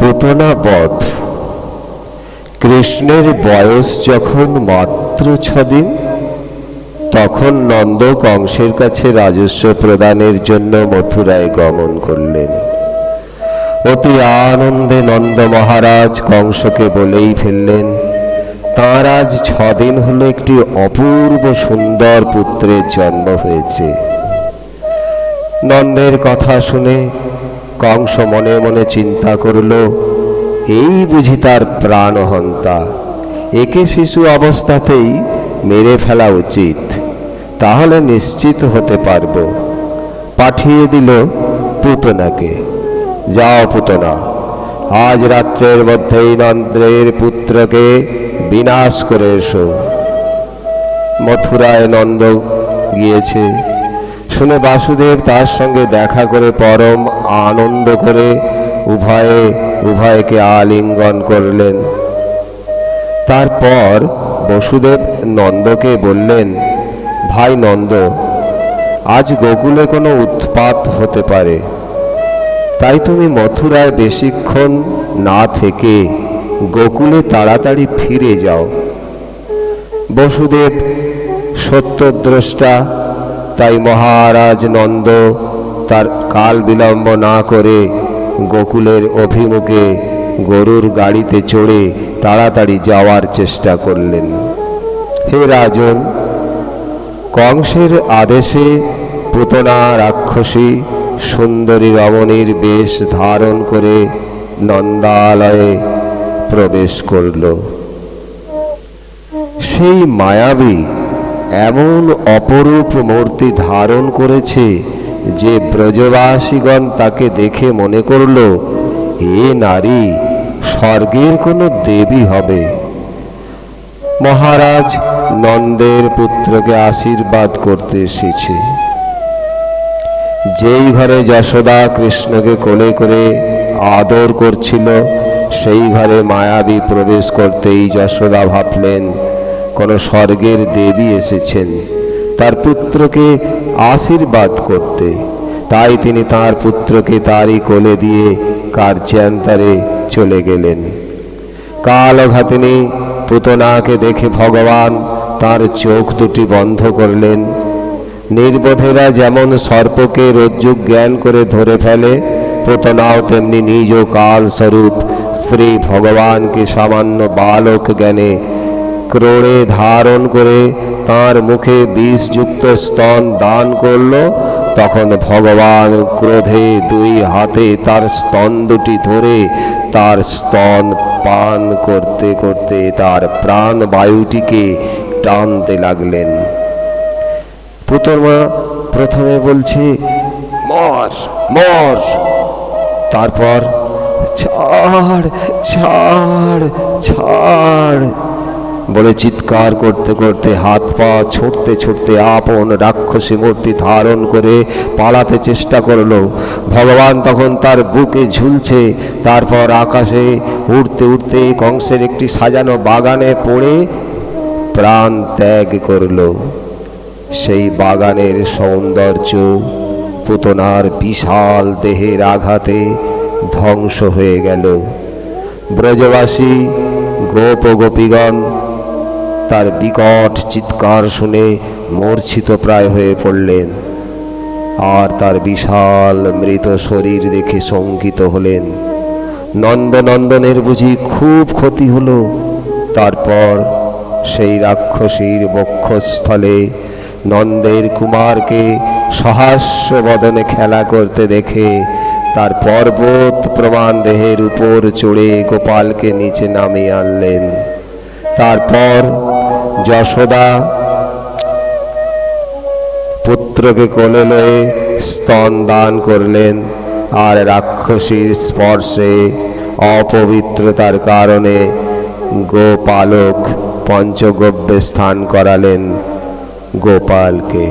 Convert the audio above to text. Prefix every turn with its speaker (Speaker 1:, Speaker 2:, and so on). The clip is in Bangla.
Speaker 1: পুতনা বধ কৃষ্ণের বয়স যখন মাত্র ছদিন, তখন নন্দ কংসের কাছে রাজস্ব প্রদানের জন্য মথুরায় গমন করলেন। অতি আনন্দে নন্দ মহারাজ কংসকে বলেই ফেললেন, তাঁর আজ ছদিন হলো একটি অপূর্ব সুন্দর পুত্রের জন্ম হয়েছে। নন্দের কথা শুনে কংস মনে মনে চিন্তা করল, এই বুঝি তার প্রাণহন্তা। একে শিশু অবস্থাতেই মেরে ফেলা উচিত। তাহলে নিশ্চিত হতে পারব। পাঠিয়ে দিল পুতনাকে। যাও পুতনা, আজ রাত্রের মধ্যেই নন্দের পুত্রকে বিনাশ করে এসো। মথুরায় নন্দ গিয়েছে। শুনে বাসুদেব তার সঙ্গে দেখা করে পরম আনন্দ করে উভয়ে, উভয়কে আলিঙ্গন করলেন। তারপর বসুদেব নন্দকে বললেন, ভাই নন্দ, আজ গোকুলে কোনো উৎপাত হতে পারে। তাই তুমি মথুরায় বেশিক্ষণ না থেকে গোকুলে তাড়াতাড়ি ফিরে যাও। বসুদেব সত্যদ্রষ্টা তাই মহারাজ নন্দ তার কাল বিলম্ব না করে গোকুলের অভিমুখে গরুর গাড়িতে চড়ে তাড়াতাড়ি যাওয়ার চেষ্টা করলেন। হে রাজন, কংসের আদেশে পুতনা রাক্ষসী সুন্দরী রমণীর বেশ ধারণ করে নন্দালয়ে প্রবেশ করল। সেই মায়াবী এমন অপরূপ মূর্তি ধারণ করেছে যে ব্রজবাসীগণ তাকে দেখে মনে করল, এ নারী, স্বর্গের কোনো দেবী হবে। মহারাজ নন্দের পুত্রকে আশীর্বাদ করতে এসেছে। যেই ঘরে যশোদা কৃষ্ণকে কোলে করে আদর করছিল, সেই ঘরে মায়াবী প্রবেশ করতেই যশোদা ভাবলেন কোনো স্বর্গের দেবী এসেছেন। তার পুত্রকে আশীর্বাদ করতে। তাই তিনি তার পুত্রকে তারই কোলে দিয়ে কার্যান্তরে চলে গেলেন। কালঘাতিনী পুতনাকে দেখে ভগবান তার চোখ দুটি বন্ধ করলেন। নির্বোধেরা যেমন সর্পকে রজ্জু জ্ঞান করে ধরে ফেলে, পুতনাও তেমনি নিজ কাল স্বরূপ শ্রী ভগবানকে সামান্য বালক জ্ঞানে ক্রোড়ে ধারণ করে তার মুখে বিষযুক্ত স্তন দান করল, তখন ভগবান ক্রোধে দুই হাতে তার স্তন দুটি ধরে তার স্তন পান করতে করতে তার প্রাণ বায়ুটিকে টানতে লাগলেন। পুতমা প্রথমে বলছে, মর মর। তারপর, ছাড় ছাড় ছাড়। বলে চিৎকার করতে করতে হাত পা ছুটতে ছুটতে আপন রাক্ষসী মূর্তি ধারণ করে পালাতে চেষ্টা করল। ভগবান তখন তার বুকে ঝুলছে, তারপর আকাশে উড়তে উড়তে কংসের একটি সাজানো বাগানে পড়ে প্রাণ ত্যাগ করল। সেই বাগানের সৌন্দর্য পুতনার বিশাল দেহের আঘাতে ধ্বংস হয়ে গেল। ব্রজবাসী গোপ গোপীগণ তার বিকট চিৎকার শুনে মূর্ছিত প্রায় হয়ে পড়লেন। আর তার বিশাল মৃত শরীর দেখে শঙ্কিত হলেন। নন্দনন্দনের বুঝি খুব ক্ষতি হলো। তারপর সেই রাক্ষসীর বক্ষস্থলে নন্দের কুমারকে সহাস্য বদনে খেলা করতে দেখে তার পর্বত প্রমাণ দেহের উপর চড়ে গোপালকে নিচে নামিয়ে আনলেন। তারপর যশোদা, পুত্রকে কোলে লয়ে স্তন দান করলেন আর রাক্ষসীর স্পর্শে অপবিত্রতার কারণে গোপালক পঞ্চগব্যে স্থান করালেন গোপালকে।